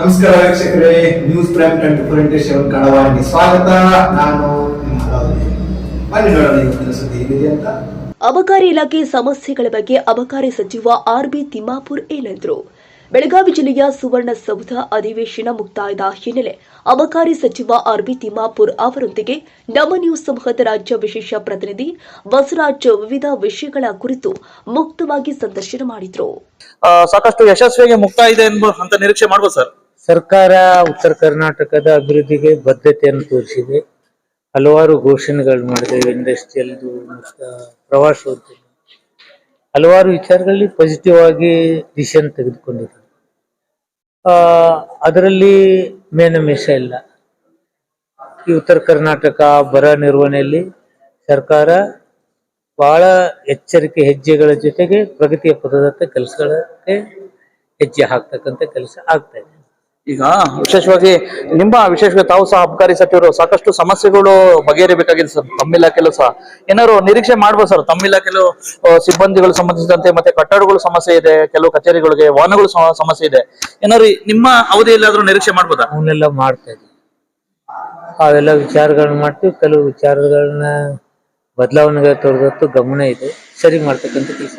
ನಮಸ್ಕಾರ ವೀಕ್ಷಕರೇ news prime twenty four into seven ಕನ್ನಡವಾಹಿನಿ ಸ್ವಾಗತ. ನಾನು ನಿಮ್ಮ. ಬನ್ನಿ ನೋಡೋಣ ಇವತ್ತಿನ ಸುದ್ದಿ ಏನಿದೆ ಅಂತ. ಅಬಕಾರಿ ಇಲಾಖೆ ಸಮಸ್ಯೆಗಳ ಬಗ್ಗೆ ಅಬಕಾರಿ ಸಚಿವ ಆರ್ಬಿ ತಿಮ್ಮಾಪುರ್ ಏನಂದ್ರು ಬೆಳಗಾವಿ ಜಿಲ್ಲೆಯ ಸುವರ್ಣಸೌಧ ಅಧಿವೇಶನ ಮುಕ್ತಾಯದ ಹಿನ್ನೆಲೆ ಅಬಕಾರಿ ಸಚಿವ ಆರ್ಬಿ ತಿಮ್ಮಾಪುರ್ ಅವರೊಂದಿಗೆ ನಮ್ಮ ನ್ಯೂಸ್ ಸಮೂಹದ ರಾಜ್ಯ ವಿಶೇಷ ಪ್ರತಿನಿಧಿ ಬಸವರಾಜ್ ವಿವಿಧ ವಿಷಯಗಳ ಕುರಿತು ಮುಕ್ತವಾಗಿ ಸಂದರ್ಶನ ಮಾಡಿದ್ರು. ಸಾಕಷ್ಟು ಯಶಸ್ವಿಯಾಗಿ ಮುಕ್ತಾಯ ಇದೆ ಎಂಬ ಅಂತ ನಿರೀಕ್ಷೆ ಮಾಡಬಹುದು ಸರ್. ಸರ್ಕಾರ ಉತ್ತರ ಕರ್ನಾಟಕದ ಅಭಿವೃದ್ಧಿಗೆ ಬದ್ಧತೆಯನ್ನು ತೋರಿಸಿದೆ. ಹಲವಾರು ಘೋಷಣೆಗಳು ಮಾಡಿದೆ. ಇಂಡಸ್ಟ್ರಿಯಲ್ ಪ್ರವಾಸೋದ್ಯಮ. ಹಲವಾರು ವಿಚಾರಗಳಲ್ಲಿ ಪಾಸಿಟಿವ್ ಆಗಿ ಡಿಸಿಷನ್ ತೆಗೆದುಕೊಂಡಿದೆ ಆ, ಅದರಲ್ಲಿ ಮೇನಮೇಷ ಇಲ್ಲ. ಈ ಉತ್ತರ ಕರ್ನಾಟಕ ಬರ ನಿರ್ವಹಣೆಯಲ್ಲಿ ಸರ್ಕಾರ ಬಹಳ ಎಚ್ಚರಿಕೆ ಹೆಜ್ಜೆಗಳ ಜೊತೆಗೆ ಪ್ರಗತಿಯ ಪದದತ್ತ ಕೆಲಸಗಳಕ್ಕೆ ಹೆಜ್ಜೆ ಹಾಕ್ತಕ್ಕಂಥ ಕೆಲಸ ಆಗ್ತಾ ಇದೆ. ಈಗ ವಿಶೇಷವಾಗಿ ನಿಮ್ಮ ವಿಶೇಷವಾಗಿ ತಾವು ಸಹ ಅಬಕಾರಿ ಸಚಿವರು, ಸಾಕಷ್ಟು ಸಮಸ್ಯೆಗಳು ಬಗೆಹರಿಬೇಕಾಗಿದೆ ಸರ್. ತಮ್ಮ ಇಲಾಖೆಲೂ ಸಹ. ಏನಾದ್ರು ನಿರೀಕ್ಷೆ ಮಾಡ್ಬೋದು ಸರ್? ತಮ್ಮ ಇಲಾಖೆಲು ಸಿಬ್ಬಂದಿಗಳು ಸಂಬಂಧಿಸಿದಂತೆ ಮತ್ತೆ ಕಟ್ಟಡಗಳು ಸಮಸ್ಯೆ ಇದೆ, ಕೆಲವು ಕಚೇರಿಗಳಿಗೆ ವಾಹನಗಳು ಸಮಸ್ಯೆ ಇದೆ. ಏನಾದ್ರು ನಿಮ್ಮ ನಿಮ್ಮ ಅವಧಿಯಲ್ಲಾದ್ರೂ ನಿರೀಕ್ಷೆ ಮಾಡ್ಬೋದಾ? ಅವನ್ನೆಲ್ಲ ಮಾಡ್ತಾ ಇದ್ದೀವಿ ಅವೆಲ್ಲ ವಿಚಾರಗಳನ್ನ ಮಾಡ್ತೀವಿ. ಕೆಲವು ವಿಚಾರಗಳನ್ನ ಬದಲಾವಣೆಗೆ ತೋರಿದತ್ತು ಗಮನ ಇದೆ. ಸರಿ ಮಾಡ್ತಕ್ಕಂಥ ಕೆಲಸ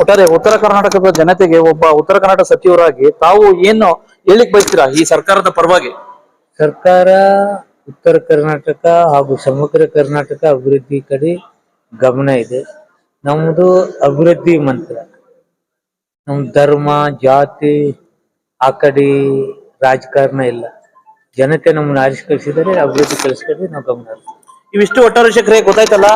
ಒಟ್ಟಾರೆ ಉತ್ತರ ಕರ್ನಾಟಕದ ಜನತೆಗೆ ಒಬ್ಬ ಉತ್ತರ ಕರ್ನಾಟಕ ಸಚಿವರಾಗಿ ತಾವು ಏನು ಹೇಳಿಕ್ ಬಯಸ್ತೀರಾ ಈ ಸರ್ಕಾರದ ಪರವಾಗಿ? ಸರ್ಕಾರ ಉತ್ತರ ಕರ್ನಾಟಕ ಹಾಗೂ ಸಮಗ್ರ ಕರ್ನಾಟಕ ಅಭಿವೃದ್ಧಿ ಕಡೆ ಗಮನ ಇದೆ. ನಮ್ಮದು ಅಭಿವೃದ್ಧಿ ಮಂತ್ರ. ನಮ್ ಧರ್ಮ ಜಾತಿ ಆ ಕಡೆ ರಾಜಕಾರಣ ಇಲ್ಲ. ಜನತೆ ನಮ್ಮನ್ನು ಆರಿಸಿ ಕಳಿಸಿದರೆ ಅಭಿವೃದ್ಧಿ ಕೆಲಸ ನಾವು ಗಮನ. ಇವಿಷ್ಟು ಒಟ್ಟಾರೆ ಶಕ್ರೆ ಗೊತ್ತಾಯ್ತಲ್ಲ?